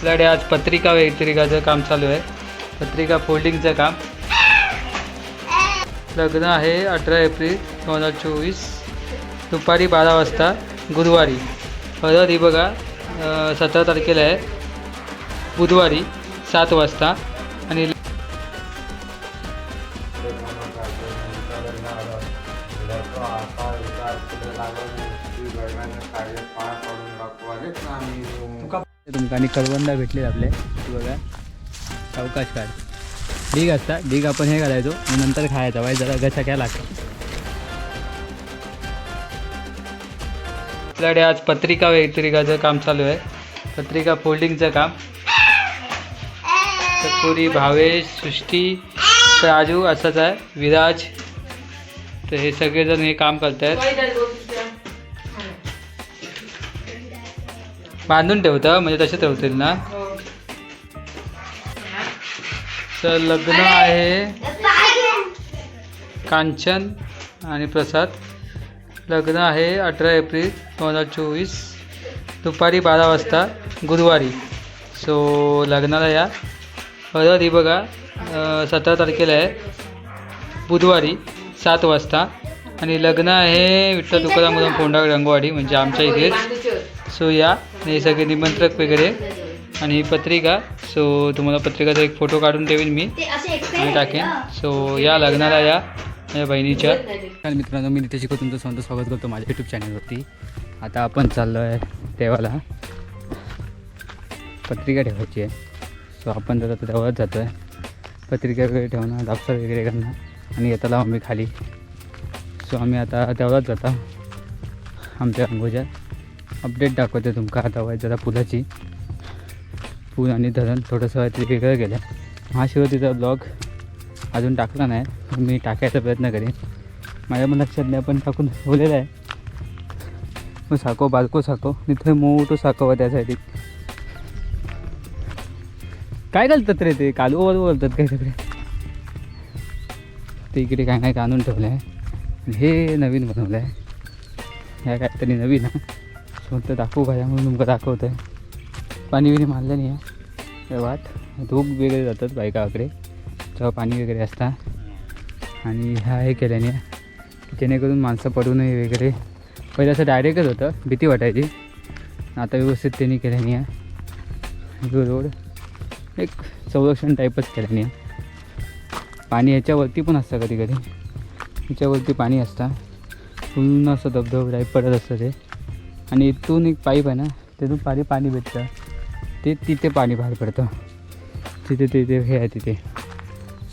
आपल्याकडे आज पत्रिका व्यतिरिकाचं काम चालू आहे. पत्रिका फोल्डिंगचं काम. लग्न आहे अठरा एप्रिल दोन हजार चोवीस. दुपारी बारा वाजता गुरुवारी. परत ही बघा सतरा तारखेला आहे. बुधवारी सात वाजता आणि तुमका आणि करवंदा भेटले आपले. बघा. अवकाश काढ. डीग असता. ढीग आपण हे घालायचो. आणि नंतर खायचा. वाईट जरा गचा काय लागतो. आपल्याकडे आज पत्रिका वैत्रिकाचं काम चालू आहे. पत्रिका फोल्डिंगचं काम. पुरी भावेश सृष्टी राजू असंच आहे. विराज. तर हे सगळेजण हे काम करत आहेत बांधून ठेवतं म्हणजे तसे ठेवतील ना? तर लग्न आहे. कांचन आणि प्रसाद. लग्न आहे अठरा एप्रिल दोन हजार चोवीस दुपारी बारा वाजता गुरुवारी. सो लग्नाला या. हळद ही बघा सतरा तारखेला आहे. बुधवारी सात वाजता. आणि लग्न आहे विठ्ठल तुकाराम फोंडा रंगवाडी म्हणजे आमच्या इथेच. सो या. हे सगळे निमंत्रक वगैरे. आणि ही पत्रिका सो तुम्हाला पत्रिकाचा एक फोटो काढून ठेवीन मी. आणि टाकेन. सो या लग्नाला या माझ्या बहिणीच्या. तर मित्रांनो मी नितेश शिकव तुमचं स्वतः स्वागत करतो माझ्या यूट्यूब चॅनलवरती आता आपण चाललो आहे देवाला. पत्रिका ठेवायची आहे. सो आपण जर आता देवालाच जातो आहे पत्रिका वगैरे ठेवणं दापसा वगैरे करणं आणि येताला आम्ही खाली. सो आम्ही आता देवालाच जाता. आमच्या अंगोच्या अपडेट दाखवते तुमका आता वय जरा पुलाची पूल आणि धरण थोडंसं ते वेगळं गेलं महाशिवरात्रीचा ब्लॉग अजून टाकला नाही. मी टाकायचा प्रयत्न करेन. माझ्या पण लक्षात नाही पण टाकून ठेवलेलं आहे. मग साखो बालको साखो तिथे मोठं साको त्यासाठी. काय घालतात रे ते? कालूवर बोलतात काय सगळे ते इकडे काय नाही आणून ठेवलं आहे हे नवीन बनवलं आहे ह्या काहीतरी नवीन. आहे स्वतः दाखवू पाहिजे म्हणून तुमका दाखवतं आहे पाणी बिणी मारलं नाही आहे. वाट धूप वगैरे जातात बायकाकडे तेव्हा पाणी वगैरे असतं. आणि ह्या हे केल्याने जेणेकरून माणसं पडू नये वगैरे. पहिले असं डायरेक्टच होतं भीती वाटायची. आता व्यवस्थित त्यांनी केल्याने. आहे जो रोड एक संरक्षण टाईपच केल्याने. आहे पाणी ह्याच्यावरती पण असतं कधी कधी ह्याच्यावरती पाणी असतं. पूर्ण असं धबधब टाईप पडत असतं ते. आणि इथून एक पाईप आहे ना तिथून पाणी पाणी भेटतं. ते तिथे पाणी बाहेर पडतं. तिथे तिथे हे आहे तिथे.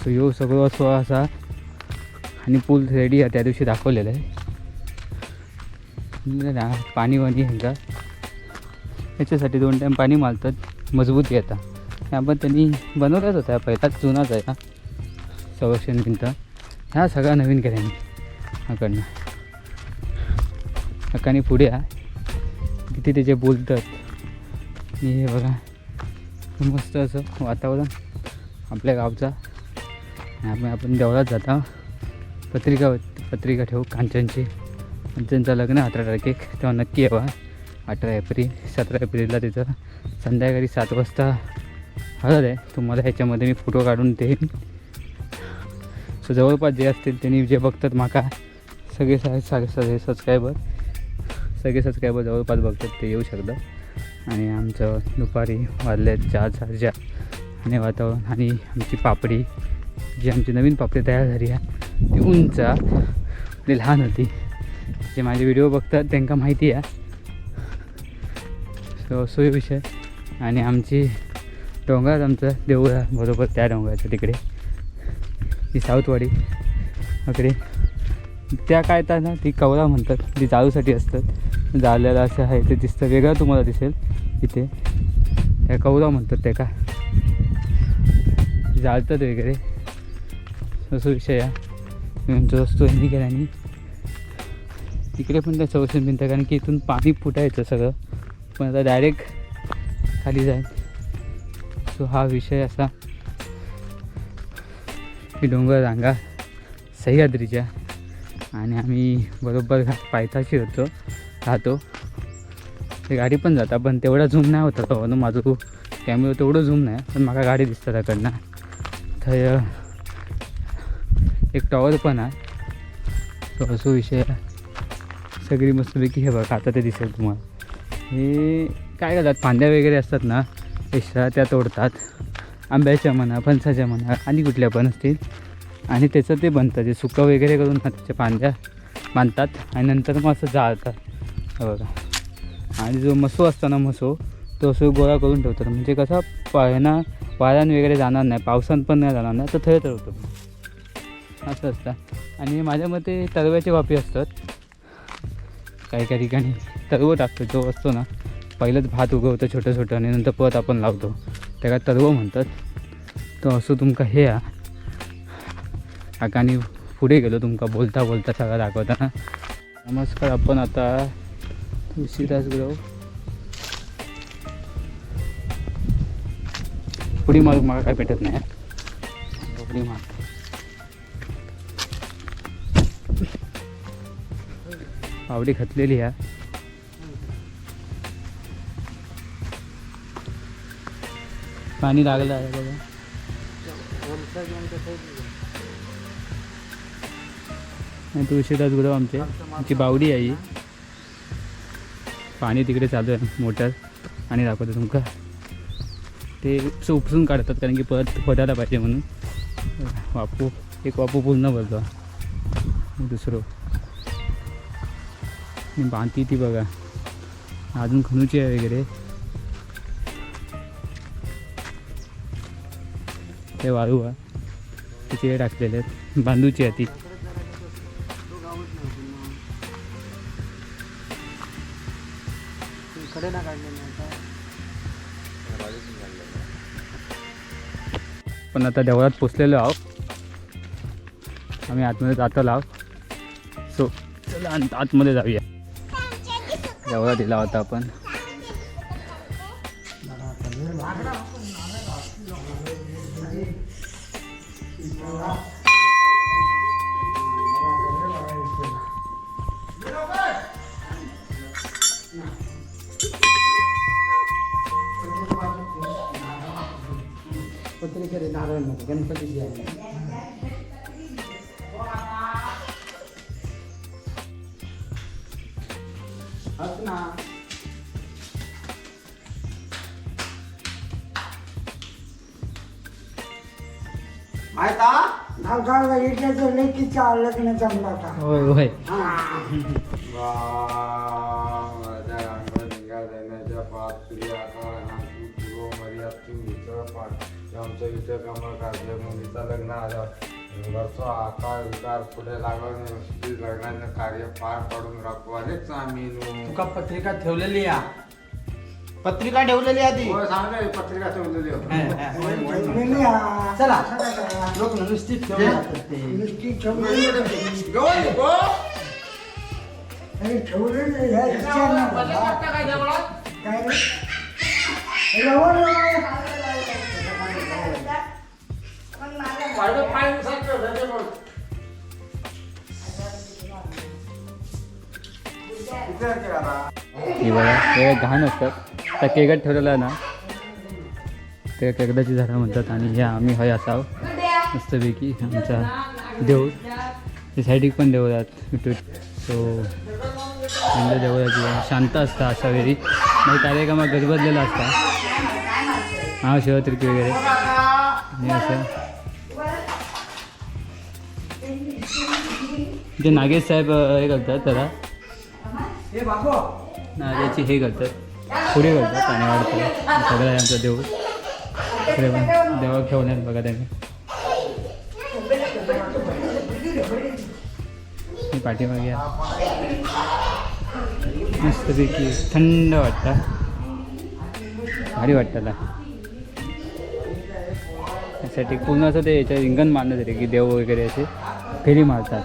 सो यो सगळं असो असा आणि पूल रेडी आहे त्या दिवशी दाखवलेलं आहे. ना पाणी वाणी ह्यांचा याच्यासाठी दोन टाईम पाणी मारतात. मजबूत येतात ह्या पण त्यांनी बनवलाच होता. पहिलाच जुनाच आहे हा. संरक्षण भिंत. ह्या सगळ्या नवीन केल्याने. हाकडनं हकाने पुढे आहे किती त्याचे बोलतात. आणि हे बघा मस्त असं वातावरण आपल्या गावचा. आणि आपण आपण देवळात जाता पत्रिका पत्रिका ठेवू कांचनची. कांचनचं लग्न अठरा तारखेक. तेव्हा नक्की यावा. अठरा एप्रिल सतरा एप्रिलला तिथं संध्याकाळी सात वाजता हळद आहे. तुम्हाला ह्याच्यामध्ये मी फोटो काढून देईन. सो जवळपास जे असतील त्यांनी जे बघतात माका सगळे सा सगळे सगळे सबस्क्रायबर सगळे सबस्क्रायबर जवळपास बघतात ते येऊ शकतात. आणि आमचं दुपारी वाजले चार साडेचार. आणि वातावरण आणि आमची पापडी जी आमची नवीन पापडी तयार झाली आहे ती उंच ती लहान होती. जे माझे व्हिडिओ बघतात त्यांना माहिती आहे. सो असो विषय. आणि आमची डोंगर आमचं देऊळ आहे बरोबर त्या डोंगराचं तिकडे. ती साऊथवाडी इकडे. त्या काय तर ना ती कवरा म्हणतात ती जाळूसाठी असतात. जाळलेलं असं आहे ते दिसतं. वेगळं तुम्हाला दिसेल इथे. त्या कवळा म्हणतात त्या का? जाळतात वगैरे. असं विषय आहे. आमचं वस्तू यांनी इकडे पण त्या संरक्षण भिंत कारण की इथून पाणी फुटायचं सगळं. पण आता डायरेक्ट खाली जाईल. सो हा विषय असा. की डोंगर रांगा सह्याद्रीच्या. आणि आम्ही बरोबर घा- होतो. राहतो ते गाडी पण जाता पण तेवढा झूम नाही होता तो माझं खूप कॅमेरा तेवढं झूम नाही. पण मला गाडी दिसता त्याकडनं. थंय एक टॉवर पण आहे. तो असो विषय सगळी मस्तपैकी हे बघा आता ते दिसेल तुम्हाला. हे काय करतात? फांद्या वगैरे असतात ना एक्स्ट्रा त्या तोडतात. आंब्याच्या म्हणा फणसाच्या म्हणा आणि कुठल्या पण असतील. आणि त्याचं ते बनतं जे सुकं वगैरे करून त्याच्या फांद्या. बांधतात. आणि नंतर मग असं जाळतात. बघा. आणि जो मसो असतो ना मसो तो असं गोळा करून ठेवतात. म्हणजे कसा पायना वाऱ्यान वगैरे जाणार नाही पावसात पण नाही जाणार नाही तर थंड ठेवतो असं असतं. आणि माझ्या मते तरव्याचे वापी असतात. काही काही ठिकाणी तरव टाकतो जो असतो ना पहिलंच भात उगवतो छोटं छोटं आणि नंतर परत आपण लावतो. त्याला तरव म्हणतात. तो असं तुमका हे आ. काकानी पुढे गेलो तुमका बोलता बोलता सगळं दाखवताना. नमस्कार आपण आता तुळशीदास ग्रह. पुढी मार्ग मला काय भेटत नाही पुढी मार्ग. पावडी खतलेली आहे पाणी लागलं आहे बघा. आणि तुळशीदास गुरव आमचे आमची बावडी आहे ही. पाणी तिकडे चालू आहे मोटर. आणि दाखवतो तुमका. ते उपसून उपसून काढतात कारण की परत पदायला पाहिजे म्हणून. वापू एक वापू पूर्ण भरतो. दुसरो. दुसरं बांधती बांती ती बघा. अजून खणूची आहे वगैरे. ते वाळू आहे तिचे टाकलेले आहेत. बांधूची आहे ती. पण आता देवळात पोचलेलो आहो आम्ही आतमध्ये जातो लाव सो चला आत- आतमध्ये जाऊया. देवळात दिला होता आपण. नारळ नको गणपतीची आहे ना माहिता गाव इथल्याचं लेकीचा लग्न जमला होता होय होय. आमचं इथं कमळ काढले मुलीचं लग्न आलं. घरचं आकार विकार पुढे लागून लग्नाचं कार्य पार पाडून राखवालेच आम्ही. तुका पत्रिका ठेवलेली या. पत्रिका ठेवलेली आधी पत्रिका ठेवलेली हा. चला. लोक नुसती ठेवले गोल, गोल. ठेवलेली पाहिलं पाय हे बघा हे घाण असतात. त्या केगट ठेवलेला आहे ना ते केकडाची झाडं म्हणतात आणि हे आम्ही हय असावं. मस्तपैकी आमचा देऊळ. ते साईडिक पण देऊळ आहेत सो म्हणजे देवळाची शांत असता अशा वेळी. म्हणजे कार्यक्रमात गजबजलेला असता. हा शिवतिर्की वगैरे. आणि असं जे नागेश साहेब हे करतात त्याला. नारळाची हे करतात. पुढे करतात आणि वाढतात सगळं आहे आमचं पण देवा ठेवण्यात बघा त्यांनी. पाठीमागे. मस्तपैकी थंड वाटतं. भारी वाटतं त्याला त्यासाठी पूर्ण असं ते याच्या रिंगण मारण्यात येते की देव वगैरे असे. फेरी मारतात.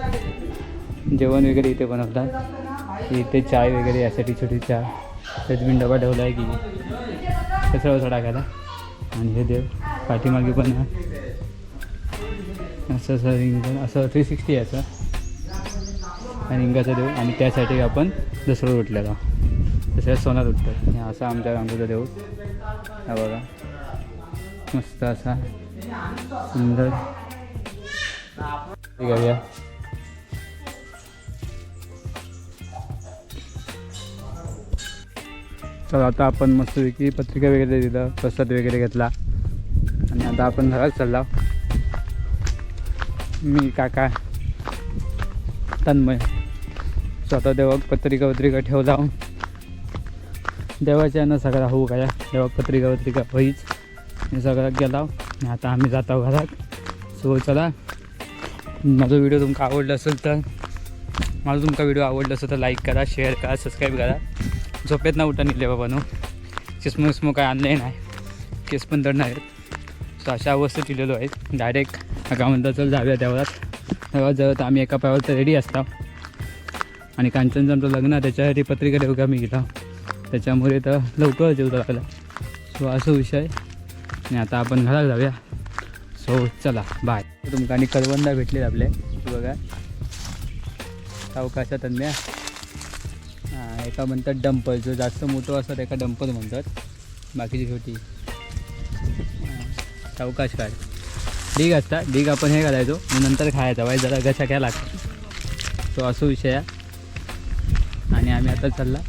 जेवण वगैरे इथे बनवतात. इथे चाय वगैरे यासाठी छोटी चहा. डस्टबिन डबा ठेवला आहे की कचरा वचरा टाकायला. आणि हे देव पाठीमागे पण आहे. असं असं रिंगण असं थ्री सिक्स्टी आहे असं. रिंगाचा देव. आणि त्यासाठी आपण दसरा उठलेला. दसऱ्यात सोनार उठतात असा आमच्या रांगोचा देव. हा बघा. मस्त असा सुंदर. ठीक तर आता आपण मस्तपैकी पत्रिका वगैरे दिलं प्रसाद वगैरे घेतला. आणि आता आपण घरात चालला. मी काका तन्मय स्वतः देवाक पत्रिका पत्रिका ठेवला. देवाच्या ना सगळा होऊ काय देवाक पत्रिका पत्रिका होईच. हे सगळं गेला. आणि आता आम्ही जातो घरात. सो चला. माझा व्हिडिओ तुमका आवडला असेल तर माझा तुमका व्हिडिओ आवडला असेल तर लाईक करा शेअर करा सबस्क्राईब करा. झोपेत ना उठा निघले बाबा नो. चिस्मो विस्मो काय आणले नाही. केस पण तर नाही सो अशा अवस्थेत दिलेलो आहे डायरेक्ट का म्हणता चल जाऊया देवळात देवळात जवळ तर आम्ही एका पायावर तर रेडी असतो. आणि कांचनचं आमचं लग्न आहे, त्याच्यासाठी पत्रिका देऊ का मी गेला. त्याच्यामुळे तर लवकर जेवता लागला सो असं विषय आणि आता आपण घरात जाऊया. सो चला बाय तुमका आणि करवंदा भेटले आपले. बघा. सावकाशात तज्ञ हां एका म्हणतात डंपर. जो जास्त मोठं असतात एका डंपर म्हणतात. बाकीची छोटी हां, सावकाश काढ डीग असता. डीग आपण हे घालायचो. नंतर खायचा. वाईट जरा घसा काय लागतो तो असो विषय. आणि आम्ही आता चालला.